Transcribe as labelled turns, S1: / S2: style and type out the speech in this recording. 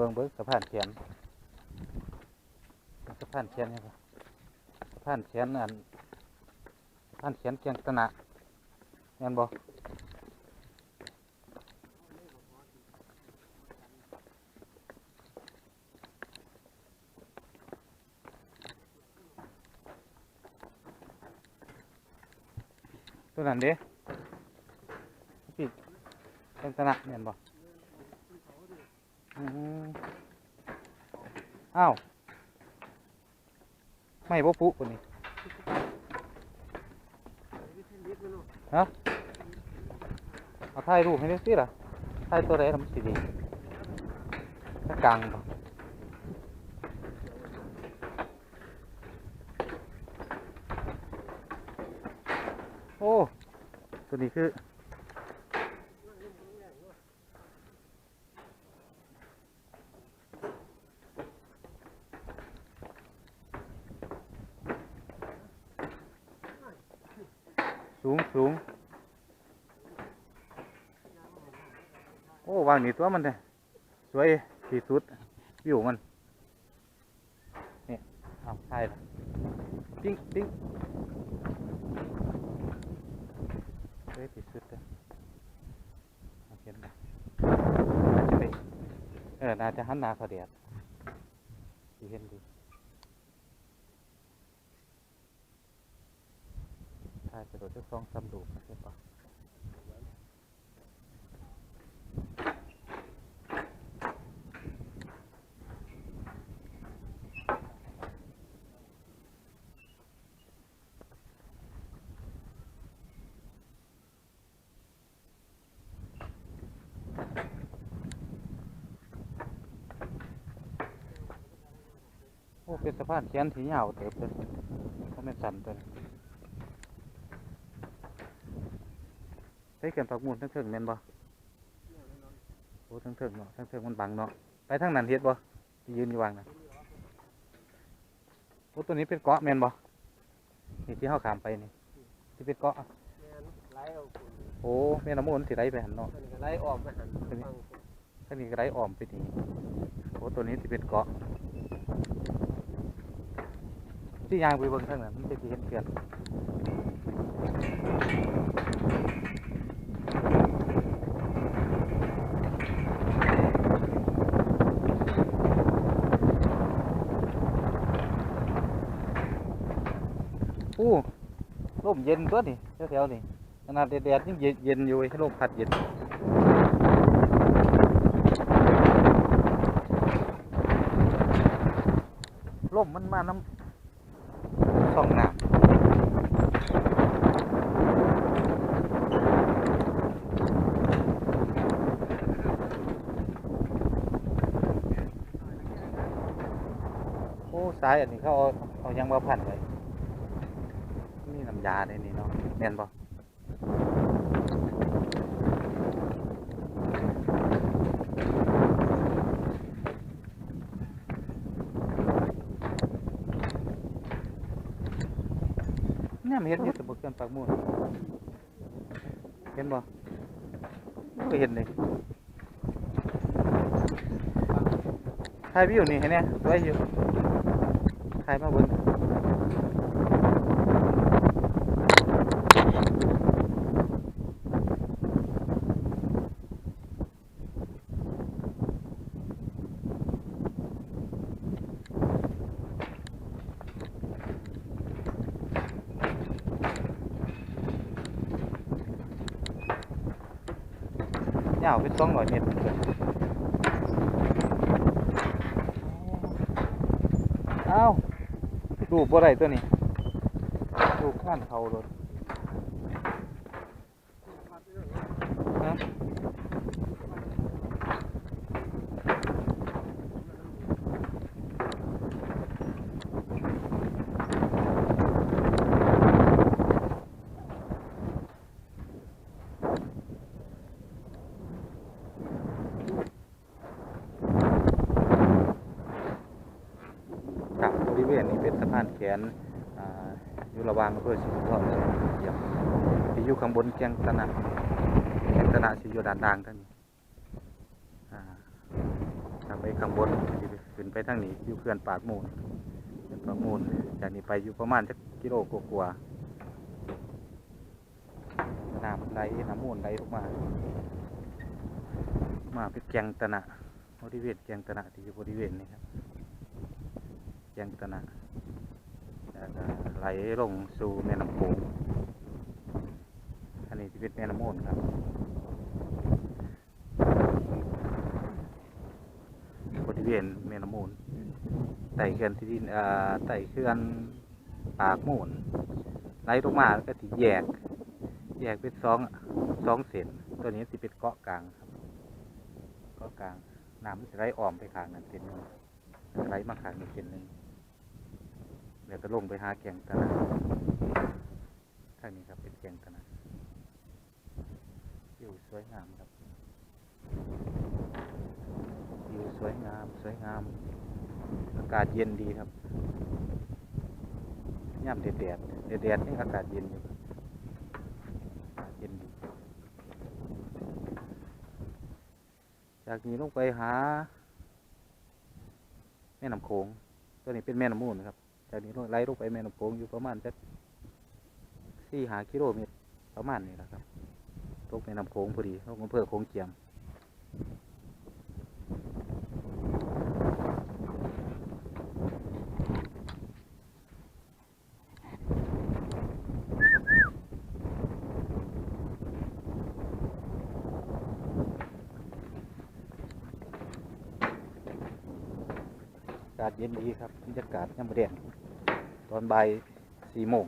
S1: บิ่งเบิ่งสะพานเขียนสะพานเขียนนี่ครับสะพานเขียนอันสะพานเขียนเกียงตนะแม่นบ่ตัวนั้นเด้พี่เกียงตนะแม่นบ่อืม อ้าวไม่บ่ปุ๊คนนี้ฮะเอาถ่ายรูปให้ได้สิล่ะถ่ายตัวใดทำสิดีถ้ากลางบ่โอ้ ตัวนี้คือ สูงสูงโอ้วางนี่ตัวมันเลยสวยที่สุดวิวมันนี่เอาใช่ละปิ้งปิ้งสวยที่สุดเลยเอาเห็นไหมน่าจะได้เออน่าจะหันหน้าเขาแดดสิเห็นดีถ่ายไปโดดจะซองซ้ำดูนะเห็นปะโอ้เป็นสะพานเขียนสีเหยาวเติบเลยเขาไม่นสั่นตัวนี้ ไปเกินผักมูลทั้งเถิงแม่นบ่โอ้ทั้งเถิงเนาะทั้งเถิงมันบังเนาะไปทางนั้นเฮ็ดบ่ที่ยืนอยู่วางน่ะโอ้ตัวนี้เป็นเกาะแม่นบ่นี่ที่เฮาขามไปนี่ที่เป็นเกาะ
S2: แม่นไล่เอาคุณ
S1: โอ้แม่น้ำมูลสิไหลไปหันเนาะ
S2: มันก็ไล่ออกมาหัน
S1: เป็นไง
S2: ฟัง
S1: ท่างนี้ก็ไหลอ้อมไปนี่โอ้ตัวนี้สิเป็นเกาะที่ยางไปเบิ่งทางนั้นมันจะสิเห็นเกลือน อู้ลมเย็นตัวนี่แถวๆนี่ขนาดแดดๆยังเย็นเย็นอยู่ให้ลมพัดเย็นลมมันมาน้ำสองน้ำโอ้สายอันนี้เขาเอาเอายังมาพันไว้ ยาในนี่เนาะแม่นบ่เนี่ยมันเห็นอยู่แต่บ่เกินปากมูลเห็นบ่ก็เห็นเลยถ่ายวิวนี่เห็นไหมสวยอยู่ถ่ายมาบิ่ง ยาวเป็นสองร้อยเมตรเอาดูบ่ได้ตัวนี้ดูข้านเขารถนะครับบริเวณนี้เป็นสะ พานแขนอยู่ระวางอำเภอสิงห์ทองเยี่ยมที่อยู่ข้างบนเกียงตนะเกียงตนะสิอยู่ด้านล่างทั้งนี้อ่าถ้าไปข้างบนขึ้นไปทางนี้อยู่เขื่อนปากมูลเขื่อนปากมูลจากนี้ไปอยู่ประมาณจักกิโลกว่าๆน้ำไหลน้ำมูลไหลออกมา มาเป็นแกงตะนะบริเวณแกงตะนะที่อยู่บริเวณนี้ครับแกงตนะแล้วก็ ไหลลงสู่แม่น้ำโขงอันนี้จะเป็นแม่น้ำมูลครับบริเวณแม่น้ำมูลไต่เขื่อนที่ดินไต่เขื่อนปากมูลไหลลงมาแล้วก็ที่แยก แยกเป็นสองสองเส้นตัวนี้สิเป็นเกาะกลางครับเกาะกลางน้ำจะไหลอ้อมไปข้างนั้นเส้นหนึงไหลมาข้างนี้เส้นหนึ่ง แล้วก็ลงไปหาแกงตะนะทางนี้ครับเป็นแกงตะนะวิวสวยงามครับวิวสวยงาม สวยงาม อากาศเย็นดีครับย่ำแดดแดดแดดนี่อากาศเย็นอยู่อากาศเย็นดีจากนี้ลงไปหา แม่น้ำโขงตัวนี้เป็นแม่น้ำมูลนะครับ จากนี้ไล่ลงไปแม่น้ำโขงอยู่ประมาณสักสี่หากิโลเมตรประมาณนี้แหละครับตกแม่น้ำโขงพอดีลงอำเภอโขงเจียม อากาศเย็นดีครับบรรยากาศย่แดงตอนบ่ายสี่โมง